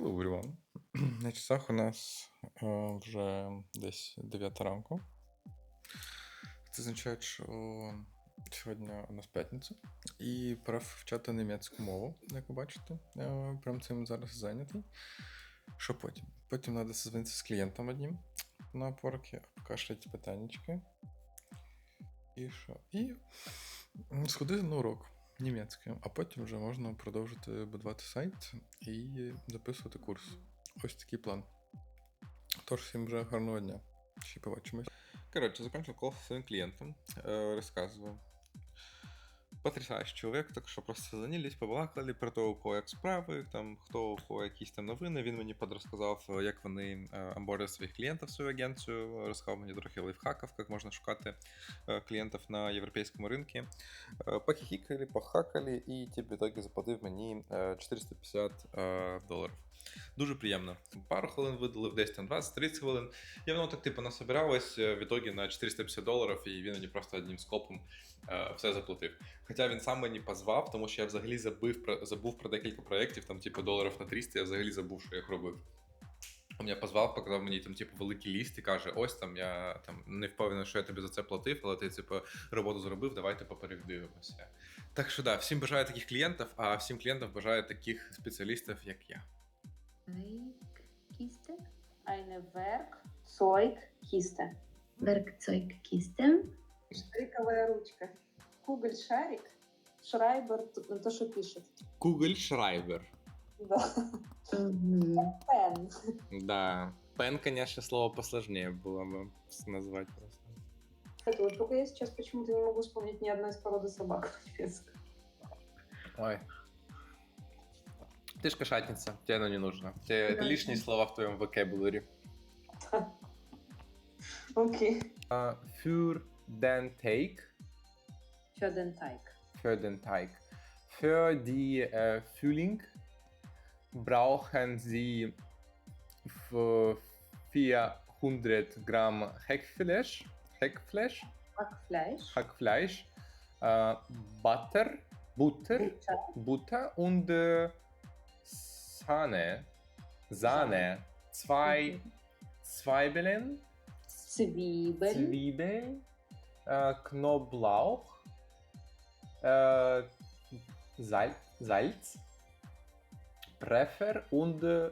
Everyone. На часах у нас е, вже десь 9 ранку. Це означає, що сьогодні у нас п'ятниця. І пора вчати німецьку мову, як ви бачите. Я прям цим зараз зайнятий. Що потім? Потім треба созвонитися з клієнтом одним на опорки, покашляти питаннячки. І що? І сходити на урок німецької, а потім вже можна продовжити будувати сайт і записувати курс. Ось такий план. Тож, всім вже гарного дня. Ще побачимось. Коротше, закончил кол своїм своим розказував. э, рассказываю. Потрясаючий чоловік, так що просто занялись, побалакали про те, у кого як справи, там, хто у кого якісь там новини. Він мені подрозказав, як вони е, амборять своїх клієнтів в свою агенцію, розказав мені трохи лайфхаків, як можна шукати е, клієнтів на європейському ринку. Е, похакали, і тип в итоге заплатив мені е, 450 е, доларів. Дуже приємно. Пару хвилин видалив, десь там 20-30 хвилин. І воно так типу насобиралось е, в итоге на 450 доларів, і він мені просто одним скопом е, все заплатив. Хоча він сам мені позвав, тому що я взагалі забив про забув про декілька проєктів, там, типу, доларів на 300, я взагалі забув, що я їх робив. Він мене позвав, показав мені там, типу, великий ліст і каже: ось там я там не впевнений, що я тобі за це платив, але ти, типу, роботу зробив, давайте попередивимося. Так що да, всім бажаю таких клієнтів, а всім клієнтам бажаю таких спеціалістів, як я. Werkkiste, Eine Werkzeugkiste. Werkzeugkiste, Шариковая ручка. Куголь шарик. Шрайбер то, що пишет. Google Schreiber. Да. Пен. Да. Пен, конечно, слово посложнее было бы назвать просто. Кстати, вот только я сейчас почему-то не могу вспомнить ни одной из породы собак. Ой. Ты ж кошатница, тебе оно не нужно. Тебе это Да. лишние слова в твоем vocabulary. Окей. Uh, für den Teig. Für den Teig. Für den Teig. Für die äh, Fülling brauchen Sie f- 400 Gramm Hackfleisch, Hackfleisch, Hackfleisch. Hackfleisch äh, Butter, Butter, Butter. Butter und äh, Sahne. Sahne. Zwei Zwiebeln, Zwiebeln. Zwiebeln, äh, Knoblauch, äh, Salz, Salz, Pfeffer und äh,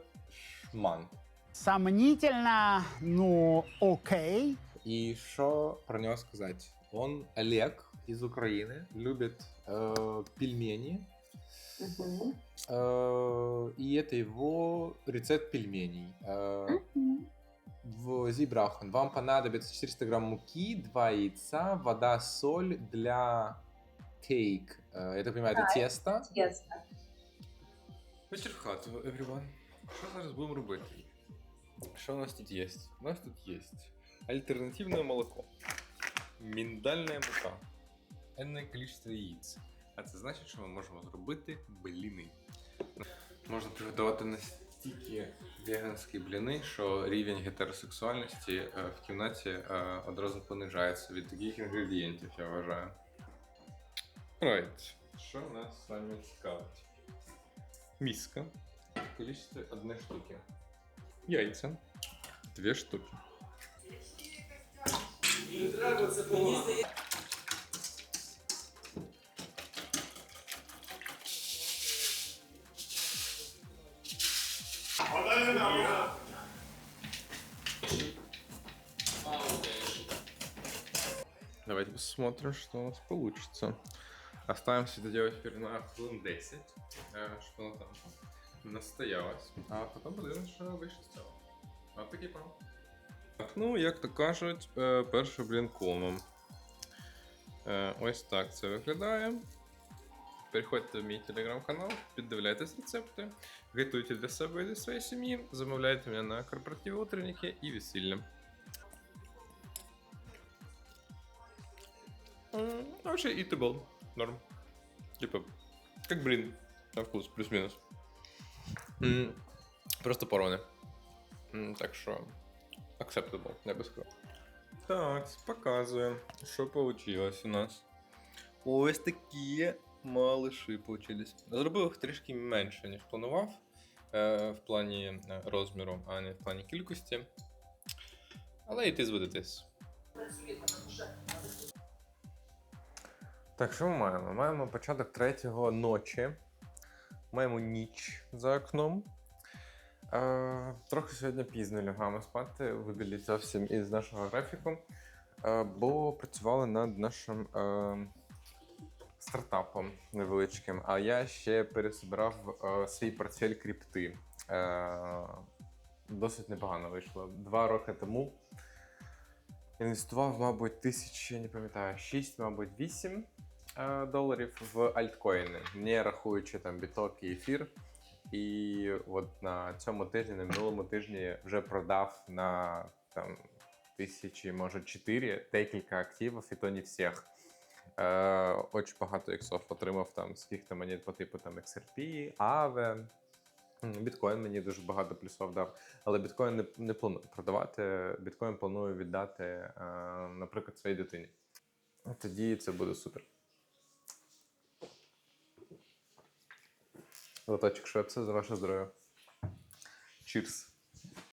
Schmand. Сомнительно, ну окей. І що про нього сказати? Он Олег из Украины, любит э, пельмени. Мгм. Э, и это его рецепт пельменей. Э, Мгм. в Зибрахан вам понадобится 400 грамм муки, 2 яйца, вода, соль для кейк. Э, Я так понимаю, это Да, тесто. Тесто. Вечір в хату, everyone. Що зараз будемо робити? Що у нас тут є? У нас тут є альтернативне молоко, міндальна мука, енне кількість яєць. А це значить, що ми можемо зробити бліни. Можна приготувати настільки веганські бліни, що рівень гетеросексуальності е, в кімнаті е, одразу понижається від таких інгредієнтів, я вважаю. Right. Що нас вами цікавить? Миска. Количество одной штуки. Яйца. Две штуки. Давайте посмотрим, что у нас получится. Оставим все это делать теперь на хвилин 10, э, чтобы оно там настоялось. А потім подивимося, що вийшло з цього. От такий план. Так, ну, як то кажуть, е, перший блін комом. Е, Ось так це виглядає. Переходьте в мій телеграм-канал, піддивляйтесь рецепти, готуйте для себе і для своєї сім'ї, замовляйте мене на корпоративі утренники і весілля. М, Вообще eatable. Норм. Типа, как блин. На вкус, плюс-минус. М, Просто порони. М, Так що. Acceptable, я би сказав. Так, показуємо, що вийшло у нас. Ось такі малиші получились. Зробив їх трішки менше, ніж планував. е, в плані е, розміру, а не в плані кількості. Але йти зводитись. Так, що ми маємо? Маємо початок третього ночі. Маємо ніч за окном. Е, трохи сьогодні пізно лягаємо спати, видаліть зовсім із нашого графіку, е, бо працювали над нашим е, стартапом невеличким. А я ще пересобирав е, свій портфель крипти. Е, досить непогано вийшло. Два роки тому інвестував, мабуть, тисяч, я не пам'ятаю, 6, мабуть, 8 е, доларів в альткоїни, не рахуючи там біток і ефір. І от на цьому тижні, на минулому тижні, вже продав на там тисячі, може, чотири декілька активів, і то не всіх. Е, очень багато іксов отримав там каких-то монет по типу там XRP, AVE. Біткоін мені дуже багато плюсов дав. Але біткоін не, не планую продавати. Біткоін планую віддати, е, наприклад, своїй дитині. Тоді це буде супер. Лоточок швепса за ваше здоров'я. Cheers.